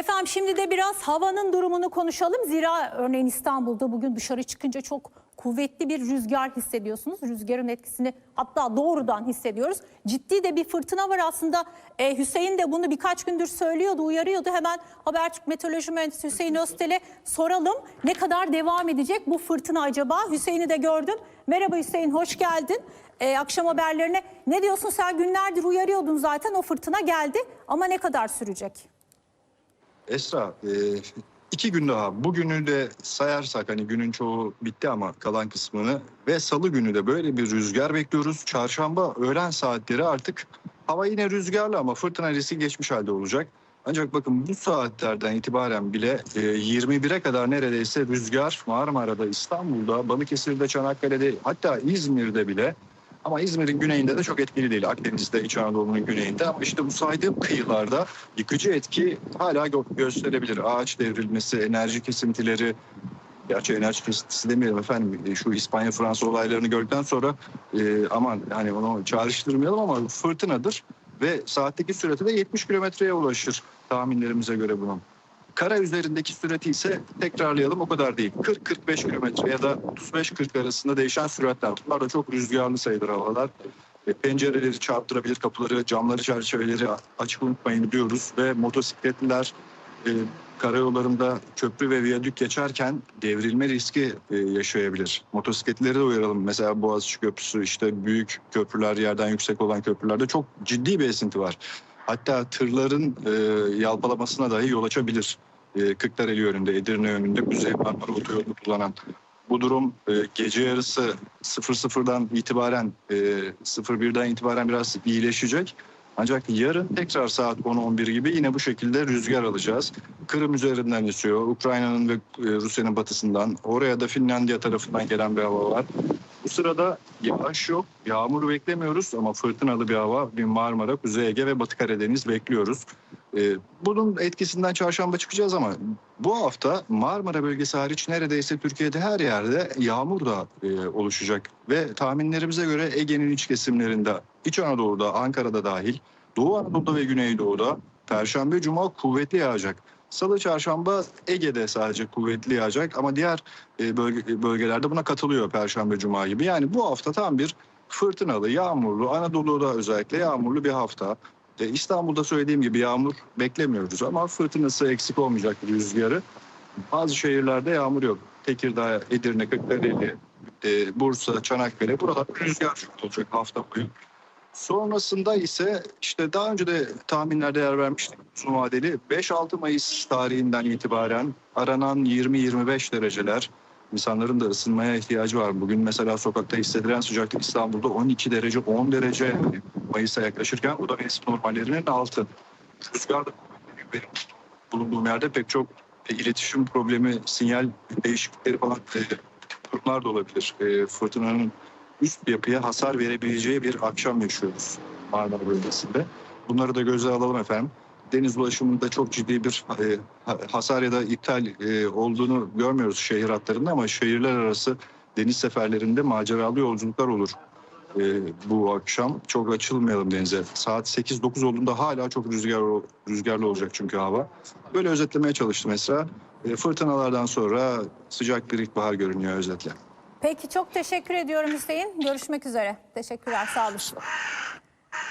Efendim şimdi de biraz havanın durumunu konuşalım. Zira örneğin İstanbul'da bugün dışarı çıkınca çok kuvvetli bir rüzgar hissediyorsunuz. Rüzgarın etkisini hatta doğrudan hissediyoruz. Ciddi de bir fırtına var aslında. Ee, Hüseyin de bunu birkaç gündür söylüyordu, uyarıyordu. Hemen Habertürk Meteoroloji Mühendisi Hüseyin Öztel'e soralım. Ne kadar devam edecek bu fırtına acaba? Hüseyin'i de gördüm. Merhaba Hüseyin, hoş geldin. Ee, akşam haberlerine ne diyorsun sen günlerdir uyarıyordun zaten o fırtına geldi ama ne kadar sürecek? Esra, e, iki gün daha. Bugünü de sayarsak hani günün çoğu bitti ama kalan kısmını ve salı günü de böyle bir rüzgar bekliyoruz. Çarşamba öğlen saatleri artık hava yine rüzgarlı ama fırtına riski geçmiş halde olacak. Ancak bakın bu saatlerden itibaren bile e, 21'e kadar neredeyse rüzgar Marmara'da, İstanbul'da, Balıkesir'de, Çanakkale'de hatta İzmir'de bile ama İzmir'in güneyinde de çok etkili değil. Akdeniz'de, İç Anadolu'nun güneyinde. Ama işte bu saydığım kıyılarda yıkıcı etki hala gö- gösterebilir. Ağaç devrilmesi, enerji kesintileri, Gerçi enerji kesintisi demeyelim efendim. E, Şu İspanya Fransa olaylarını gördükten sonra e, aman hani onu çağrıştırmayalım ama fırtınadır ve saatteki sürati de 70 kilometreye ulaşır tahminlerimize göre bunun. Kara üzerindeki sürati ise tekrarlayalım o kadar değil. 40-45 kilometre ya da 35-40 arasında değişen süratler. Bunlar da çok rüzgarlı sayılır havalar. E, Pencereleri çarptırabilir, kapıları, camları, çerçeveleri açık unutmayın diyoruz. Ve motosikletliler e, karayollarında köprü ve viyadük geçerken devrilme riski e, yaşayabilir. Motosikletlileri de uyaralım. Mesela Boğaziçi Köprüsü işte büyük köprüler yerden yüksek olan köprülerde çok ciddi bir esinti var. Hatta tırların e, yalpalamasına dahi yol açabilir. E, Kırklareli yönünde, Edirne yönünde Kuzey Marmara Otoyolu'nu kullanan. Bu durum e, gece yarısı 00'dan itibaren, e, 01'den itibaren biraz iyileşecek. Ancak yarın tekrar saat 10-11 gibi yine bu şekilde rüzgar alacağız. Kırım üzerinden esiyor. Ukrayna'nın ve e, Rusya'nın batısından. Oraya da Finlandiya tarafından gelen bir hava var. Sırada yağış yok, yağmur beklemiyoruz ama fırtınalı bir hava bir Marmara, Kuzey Ege ve Batı Karadeniz bekliyoruz. Ee, bunun etkisinden çarşamba çıkacağız ama bu hafta Marmara bölgesi hariç neredeyse Türkiye'de her yerde yağmur da e, oluşacak. Ve tahminlerimize göre Ege'nin iç kesimlerinde, İç Anadolu'da, Ankara'da dahil, Doğu Anadolu'da ve Güneydoğu'da Perşembe, Cuma kuvvetli yağacak. Salı, Çarşamba Ege'de sadece kuvvetli yağacak ama diğer e, bölge, bölgelerde buna katılıyor Perşembe, Cuma gibi. Yani bu hafta tam bir fırtınalı, yağmurlu, Anadolu'da özellikle yağmurlu bir hafta. E, İstanbul'da söylediğim gibi yağmur beklemiyoruz ama fırtınası eksik olmayacak rüzgarı. Bazı şehirlerde yağmur yok. Tekirdağ, Edirne, Kırklareli, e, Bursa, Çanakkale burada rüzgar çok olacak hafta boyu. Sonrasında ise işte daha önce de tahminlerde yer vermiştik uzun vadeli 5-6 Mayıs tarihinden itibaren aranan 20-25 dereceler insanların da ısınmaya ihtiyacı var. Bugün mesela sokakta hissedilen sıcaklık İstanbul'da 12 derece 10 derece Mayıs'a yaklaşırken bu da mevsim normallerinin altı. Rüzgar da benim bulunduğum yerde pek çok e, iletişim problemi, sinyal değişiklikleri falan e, durumlar da olabilir. E, fırtınanın üst yapıya hasar verebileceği bir akşam yaşıyoruz Marmara bölgesinde. Bunları da göze alalım efendim. Deniz ulaşımında çok ciddi bir e, ha- hasar ya da iptal e, olduğunu görmüyoruz şehir hatlarında ama şehirler arası deniz seferlerinde maceralı yolculuklar olur e, bu akşam. Çok açılmayalım denize. Saat 8-9 olduğunda hala çok rüzgar rüzgarlı olacak çünkü hava. Böyle özetlemeye çalıştım Esra. E, fırtınalardan sonra sıcak bir ilkbahar görünüyor özetle. Peki çok teşekkür ediyorum Hüseyin. Görüşmek üzere. Teşekkürler sağ olun.